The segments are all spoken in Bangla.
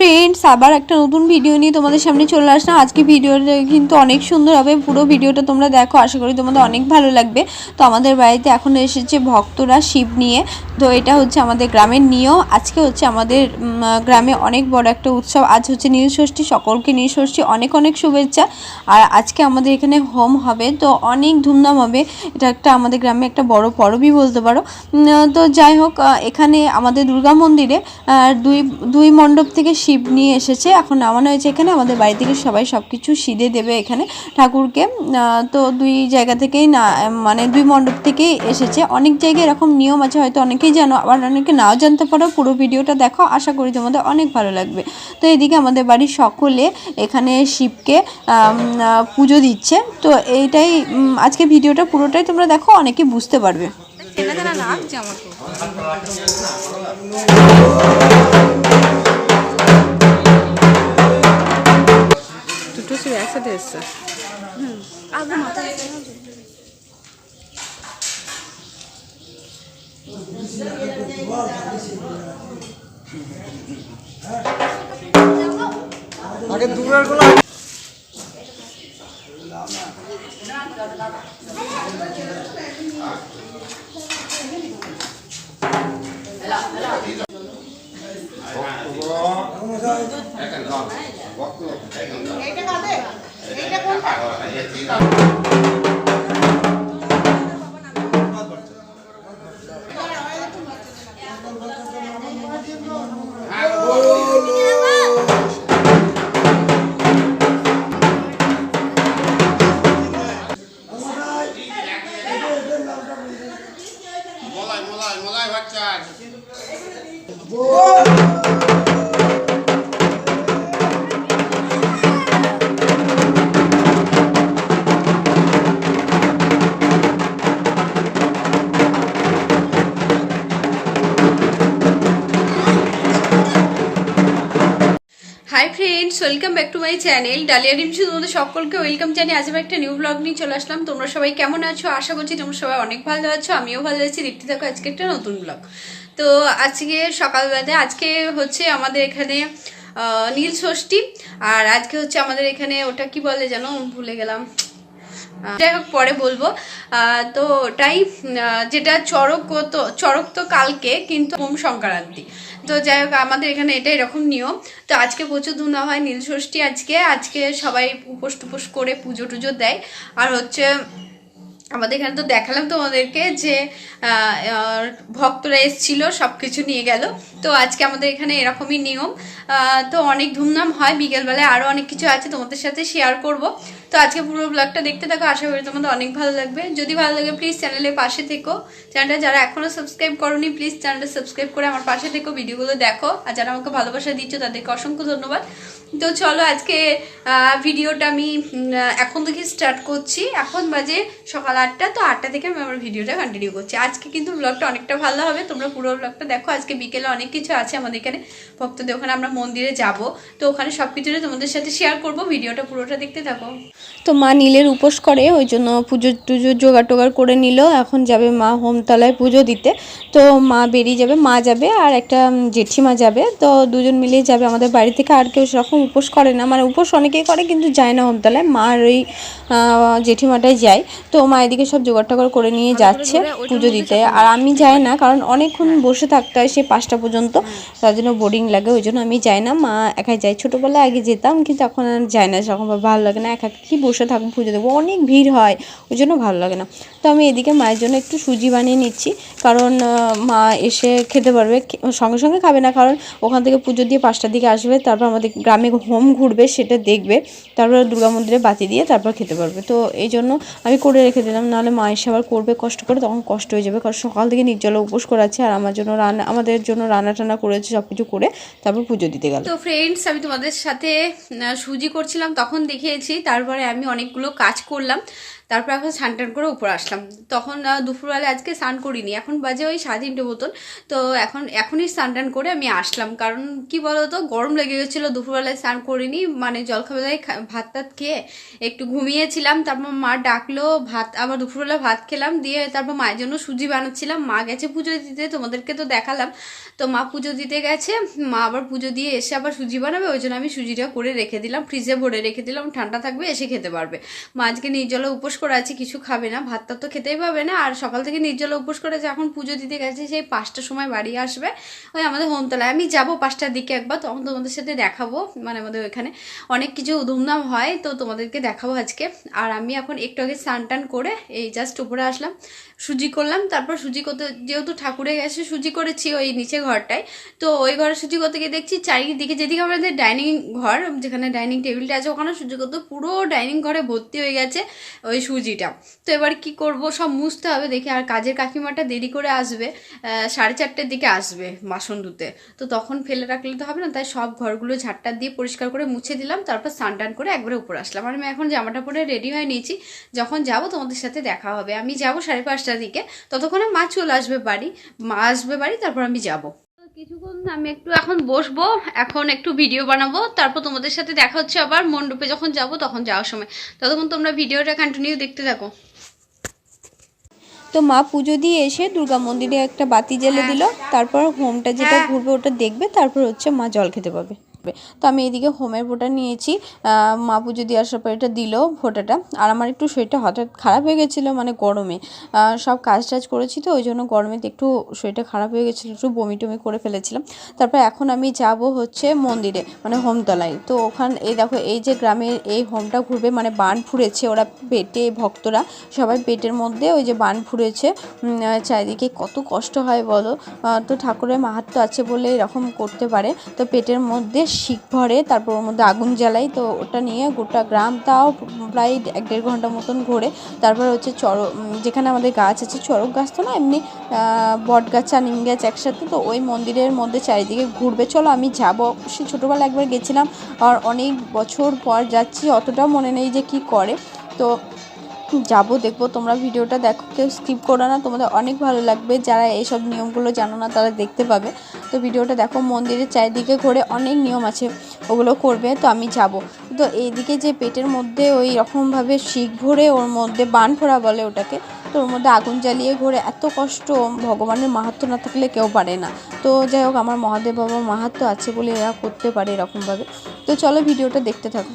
ফ্রেন্ডস আবার একটা নতুন ভিডিও নিয়ে তোমাদের সামনে চলে আসলাম। আজকে ভিডিওটা কিন্তু অনেক সুন্দর হবে। পুরো ভিডিওটা তোমরা দেখো, আশা করি তোমাদের অনেক ভালো লাগবে। তো আমাদের বাড়িতে এখন এসেছে ভক্তরা শিব নিয়ে। তো এটা হচ্ছে আমাদের গ্রামের নিয়ম। আজকে হচ্ছে আমাদের গ্রামে অনেক বড় একটা উৎসব। আজ হচ্ছে নীল ষষ্ঠী সকলকে নীল ষষ্ঠী অনেক অনেক শুভেচ্ছা। আর আজকে আমাদের এখানে হোম হবে। তো অনেক ধুমধাম হবে। এটা একটা আমাদের গ্রামে একটা বড় পরবই বলতে পারো। তো যাই হোক এখানে আমাদের দুর্গা মন্দিরে দুই দুই মণ্ডপ থেকে শিব নিয়ে এসেছে। এখন নামানো হয়েছে এখানে আমাদের বাড়ি থেকে সবাই সব কিছু সিদে দেবে এখানে ঠাকুরকে। তো দুই জায়গা থেকেই না মানে দুই মণ্ডপ থেকেই এসেছে। অনেক জায়গায় এরকম নিয়ম আছে, হয়তো অনেকেই জানো, আবার অনেকে নাও জানতে পারো। পুরো ভিডিওটা দেখো, আশা করি তোমাদের অনেক ভালো লাগবে। তো এদিকে আমাদের বাড়ির সকলে এখানে শিবকে পুজো দিচ্ছে। তো এইটাই আজকে ভিডিওটা পুরোটাই তোমরা দেখো অনেকে বুঝতে পারবে। চেনা জানা লাগছে খুব দুটো ছিল একসাথে এসছে? আগে দুপুরেরগুলো মলাই welcome back to my channel Dalia ডিমসি তোমাদের সকলকে ওয়েলকাম জানিয়ে আজ একটা নিউ ব্লগ নিয়ে চলে আসলাম। তোমরা সবাই কেমন আছো? আশা করছি তোমরা সবাই অনেক ভালো আছো, আমিও ভালো আছি। দেখতে থাকো আজকে একটা নতুন ব্লগ তো আজকে সকালবেলাতে, আজকে হচ্ছে আমাদের এখানে নীল ষষ্ঠী, আর আজকে হচ্ছে আমাদের এখানে ওটা কি বলে যেন? ভুলে গেলাম। যাই হোক, পরে বলব। তো ওটাই যেটা চড়ক তো চড়ক তো কালকে, কিন্তু ওম সংক্রান্তি। তো যাই হোক, আমাদের এখানে এটা এরকম নিয়ম। তো আজকে প্রচুর ধুনা হয়, নীল ষষ্ঠী আজকে। আজকে সবাই উপোস টুপোস করে পুজো টুজো দেয়। আর হচ্ছে আমাদের এখানে তো দেখালাম তোমাদেরকে যে ভক্তরা এসেছিল সব কিছু নিয়ে গেল। তো আজকে আমাদের এখানে এরকমই নিয়ম। তো অনেক ধুমধাম হয়। বিকেলবেলায় আরও অনেক কিছু আছে তোমাদের সাথে শেয়ার করব। তো আজকে পুরো ব্লগটা দেখতে থাকো। আশা করি তোমাদের অনেক ভালো লাগবে। যদি ভালো লাগে প্লিজ চ্যানেলের পাশে থেকো। চ্যানেলটা যারা এখনও সাবস্ক্রাইব করোনি প্লিজ চ্যানেলটা সাবস্ক্রাইব করে আমার পাশে থেকো, ভিডিওগুলো দেখো। আর যারা আমাকে ভালোবাসা দিচ্ছ, তাদেরকে অসংখ্য ধন্যবাদ। তো চলো আজকে ভিডিওটা আমি এখন থেকে স্টার্ট করছি। এখন বাজে সকাল আটটা, তো আটটা থেকে আমি আমার ভিডিওটা কন্টিনিউ করছি। আজকে কিন্তু ব্লগটা অনেকটা ভালো হবে। তোমরা পুরো ব্লগটা দেখো। আজকে বিকেলে অনেক কিছু আছে আমাদের এখানে। ভক্তদের, ওখানে আমরা মন্দিরে যাব। তো ওখানে সব কিছুটা তোমাদের সাথে শেয়ার করব। ভিডিওটা পুরোটা দেখতে থাকো। তো মা নীলের উপোস করে, ওই জন্য পুজো টুজো জোগাড় টোগাড় করে নিল। এখন যাবে মা হোমতলায় পুজো দিতে। তো মা বেরিয়ে যাবে, মা যাবে আর একটা জেঠিমা যাবে। তো দুজন মিলেই যাবে আমাদের বাড়ি থেকে। আর কেউ সেরকম উপোস করে না। মানে উপোস অনেকেই করে, কিন্তু যায় না হোমতলায়। মা আর ওই জেঠিমাটাই যায়। তো মা এদিকে সব জোগাড় টোগাড় করে নিয়ে যাচ্ছে পুজো দিতে। আর আমি যাই না কারণ অনেকক্ষণ বসে থাকতে হয় সে পাঁচটা পর্যন্ত। তার জন্য বোরিং লাগে ওই জন্য আমি যাই না। মা একাই যাই ছোটোবেলায় আগে যেতাম কিন্তু এখন আর যাই না। সেরকম ভালো লাগে না। একা কি বসে থাকব পুজো দেবো? অনেক ভিড় হয় ওই জন্য ভালো লাগে না। তো আমি এদিকে মায়ের জন্য একটু সুজি বানিয়ে নিচ্ছি। কারণ মা এসে খেতে পারবে সঙ্গে সঙ্গে খাবে না। কারণ ওখান থেকে পুজো দিয়ে পাঁচটার দিকে আসবে তারপর আমাদের গ্রামে হোম ঘুরবে সেটা দেখবে। তারপর দুর্গা মন্দিরে বাতি দিয়ে তারপর খেতে পারবে। তো এই জন্য আমি করে রেখে দিলাম। নাহলে মা এসে আবার করবে কষ্ট করে, তখন কষ্ট হয়ে যাবে। কারণ সকাল থেকে নির্জলা উপোস করাচ্ছে আর আমার জন্য রান্না, আমাদের জন্য রান্না টান্না করেছে সব কিছু করে তারপর পুজো দিতে গেল। তো ফ্রেন্ডস আমি তোমাদের সাথে সুজি করছিলাম, তখন দেখিয়েছি। তারপরে আমি অনেকগুলো কাজ করলাম। তারপর এখন স্নান টান করে উপরে আসলাম। তখন দুপুরবেলা আজকে স্নান করিনি। এখন বাজে ওই সাড়ে তিনটে মতন তো এখন, এখনই স্নান টান করে আমি আসলাম। কারণ কি বলতো, গরম লেগে গেছিল। দুপুরবেলায় স্নান করিনি। মানে জলখাবারে ভাত টাত খেয়ে একটু ঘুমিয়েছিলাম। তারপর মা ডাকলো, ভাত আবার দুপুরবেলা ভাত খেলাম, দিয়ে তারপর মায়ের জন্য সুজি বানাচ্ছিলাম। মা গেছে পুজো দিতে, তোমাদেরকে তো দেখালাম। তো মা পুজো দিতে গেছে, মা আবার পুজো দিয়ে এসে আবার সুজি বানাবে, ওই জন্য আমি সুজিটা করে রেখে দিলাম ফ্রিজে ভরে রেখে দিলাম, ঠান্ডা থাকবে, এসে খেতে পারবে। মা আজকে নির্জলা উপোস করে আছে, কিছু খাবে না, ভাতটা তো খেতেই পাবে না। আর সকাল থেকে নির্জলা উপোস করেছে, এখন পুজো দিতে গেছে, সেই পাঁচটার সময় বাড়ি আসবে। ওই আমাদের হোমতলায়, আমি যাব পাঁচটার দিকে একবার, তখন তোমাদের সাথে দেখাবো মানে আমাদের ওইখানে অনেক কিছু ধুমধাম হয়, তো তোমাদেরকে দেখাবো আজকে। আর আমি এখন একটু আগে স্নান টান করে এই জাস্ট উপরে আসলাম, সুজি করলাম, তারপর সুজি করতে, যেহেতু ঠাকুরে গেছে সুজি করেছি ওই নিচে ঘরটায়, তো ওই ঘরে সুজি করতে গিয়ে দেখছি চারিদিকে, যেদিকে আমাদের ডাইনিং ঘর, যেখানে ডাইনিং টেবিলটা আছে ওখানে সুজি করতে পুরো ডাইনিং ঘরে ভর্তি হয়ে গেছে ওই সুজিটা। তো এবার কি করব, সব মুছতে হবে, দেখি আর কাজের কাকিমাটা দেরি করে আসবে সাড়ে চারটের দিকে আসবে বাসন ধুতে। তো তখন ফেলে রাখলে তো হবে না, তাই সব ঘরগুলো ঝাড়টা দিয়ে পরিষ্কার করে মুছে দিলাম, তারপর স্নান টান করে একবারে উপরে আসলাম। আর আমি এখন জামাটা পরে রেডি হয়ে নিয়েছি, যখন যাব তোমাদের সাথে দেখা হবে। আমি যাব সাড়ে পাঁচটার দিকে। ততক্ষণে মা চলে আসবে বাড়ি। মা আসবে বাড়ি তারপর আমি যাব। কিছুক্ষণ আমি একটু এখন বসবো। এখন একটু ভিডিও বানাবো। তারপর তোমাদের সাথে দেখা হচ্ছে আবার। মণ্ডপে যখন যাব তখন যাওয়ার সময়। ততক্ষণ তোমরা ভিডিওটা কন্টিনিউ দেখতে থাকো। তো মা পুজো দিয়ে এসে দুর্গা মন্দিরে একটা বাতি জ্বেলে দিল। তারপর হোমটা যেটা ঘুরবে ওটা দেখবে। তারপর হচ্ছে মা জল খেতে পাবে। তো আমি এদিকে হোমের ফোঁটা নিয়েছি। মা পুজো দিয়ে আসার পর এটা দিল ফোঁটাটা আর আমার একটু শরীরটা হঠাৎ খারাপ হয়ে গেছিল মানে গরমে। সব কাজ টাজ করেছি তো ওই জন্য গরমে একটু শরীরটা খারাপ হয়ে গেছিল একটু বমি টমি করে ফেলেছিলাম। তারপর এখন আমি যাব হচ্ছে মন্দিরে মানে হোমতলায়। তো ওখান এই দেখো এই যে গ্রামের এই হোমটা ঘুরবে মানে বান ফুঁড়েছে ওরা পেটে ভক্তরা সবাই পেটের মধ্যে ওই যে বান আহ, চারিদিকে কত কষ্ট হয় বলো। তো ঠাকুরের মাহাত্ম আছে বলে এরকম করতে পারে। তো পেটের মধ্যে শিক ভরে, তারপর ওর মধ্যে আগুন জ্বালাই, তো ওটা নিয়ে গোটা গ্রাম তাও প্রায় এক দেড় ঘণ্টা মতন ঘোরে। তারপর হচ্ছে চর যেখানে আমাদের গাছ আছে, চড়ক গাছ তো না, এমনি বট গাছ আর নিম গাছ একসাথে, তো ওই মন্দিরের মধ্যে চারিদিকে ঘুরবে। চলো আমি যাব। সে ছোটোবেলা একবার গেছিলাম, আর অনেক বছর পর যাচ্ছি, অতটাও মনে নেই যে কি করে। তো যাব, দেখব। তোমরা ভিডিওটা দেখো, কেউ স্কিপ করো না। তোমাদের অনেক ভালো লাগবে। যারা এইসব নিয়মগুলো জানো না, তারা দেখতে পাবে। তো ভিডিওটা দেখো, মন্দিরের চারিদিকে ঘুরে অনেক নিয়ম আছে, ওগুলো করবে, তো আমি যাব। তো এইদিকে যে পেটের মধ্যে ওই রকমভাবে শিখ ভরে ওর মধ্যে বান ফোড়া বলে ওটাকে, তো ওর মধ্যে আগুন জ্বালিয়ে ঘুরে। এত কষ্ট, ভগবানের মাহাত্ম না থাকলে কেউ পারে না। তো যাই হোক, আমার মহাদেব বাবার মাহাত্ম আছে বলে এরা করতে পারে এরকমভাবে। তো চলো ভিডিওটা দেখতে থাকো।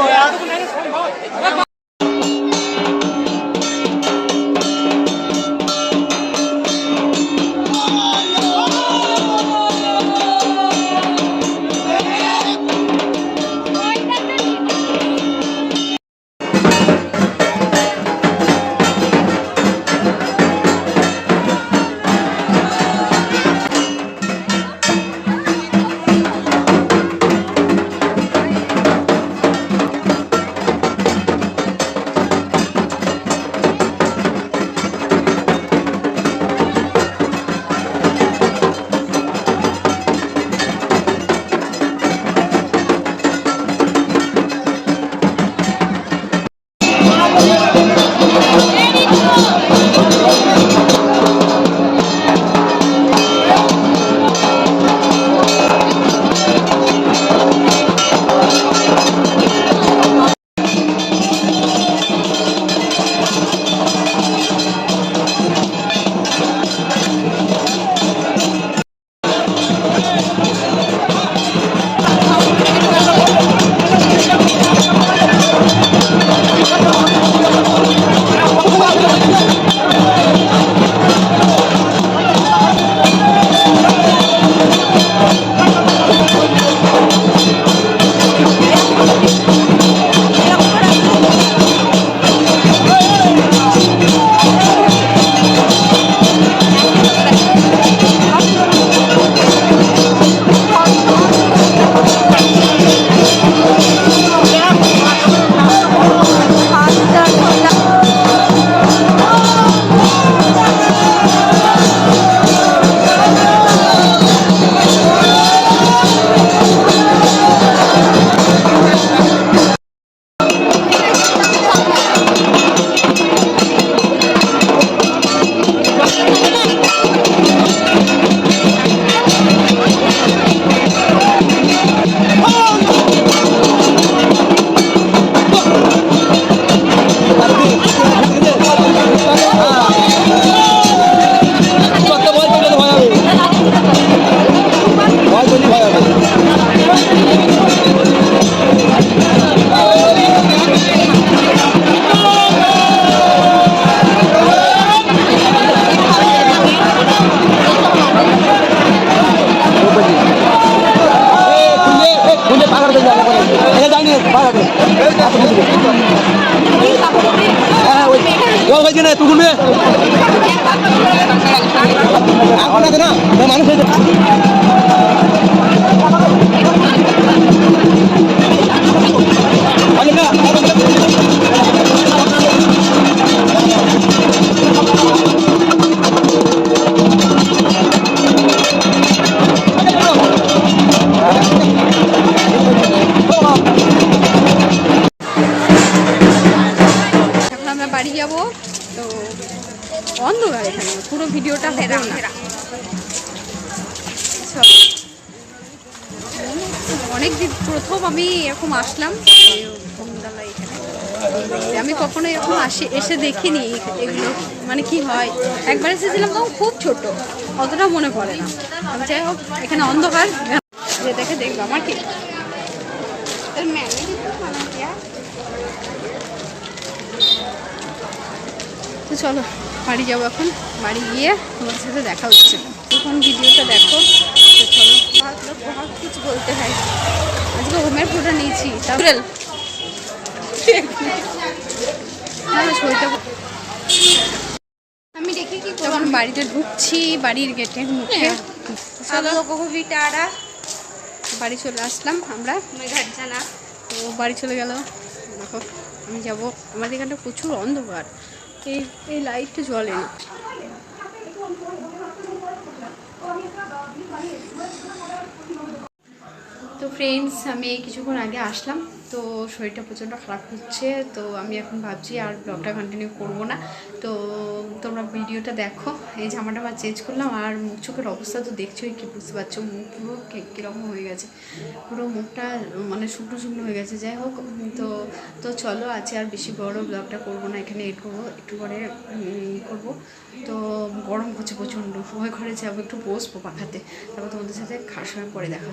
போயா আছে না মানুষ বাড়ি যাব তো অন্ধকার এখানে পুরো ভিডিওটা হবে না। অনেক দিন প্রথম আমি এরকম আসলাম আমি কখনো এরকম আসি, এসে দেখিনি এগুলো মানে কি হয়, একবার এসেছিলাম তখন খুব ছোট, অতটা মনে পড়ে না। যাই হোক, এখানে অন্ধকার, যে দেখে দেখব আমার কি। তো চলো। বাড়ি যাব এখন। বাড়ি গিয়ে তোমাদের সাথে দেখা হচ্ছে। তখন ভিডিওটা দেখো। তো চলো কিছু বলতে হয়। আজকে হোমের ফোটা নিয়েছি। তারপরে আমি দেখি কি তখন বাড়িতে ঢুকছি বাড়ির গেটে মুখে বাড়ি চলে আসলাম আমরা। তো বাড়ি চলে গেল। দেখো আমি যাব। আমাদের এখানটা প্রচুর অন্ধকার। এই লাইটটা জ্বলে তো ফ্রেন্ডস আমি কিছুক্ষণ আগে আসলাম। তো শরীরটা প্রচণ্ড খারাপ হচ্ছে, তো আমি এখন ভাবছি আর ব্লগটা কন্টিনিউ করব না। তো তোমরা ভিডিওটা দেখো, এই জামাটা আমার চেঞ্জ করলাম আর মুখ চোখের অবস্থা তো দেখছোই কি বুঝতে পারছ, মুখ পুরো কীরকম হয়ে গেছে। পুরো মুখটা মানে শুকনো শুকনো হয়ে গেছে, যাই হোক। তো তো চলো আছে আর বেশি বড় ব্লগটা করব না, এখানে এড করব, একটু পরে করব। তো গরম হচ্ছে প্রচণ্ড ওই ঘরে যাব, একটু বসবো পাখাতে। তারপর তোমাদের সাথে খাওয়ার সময় পরে দেখা।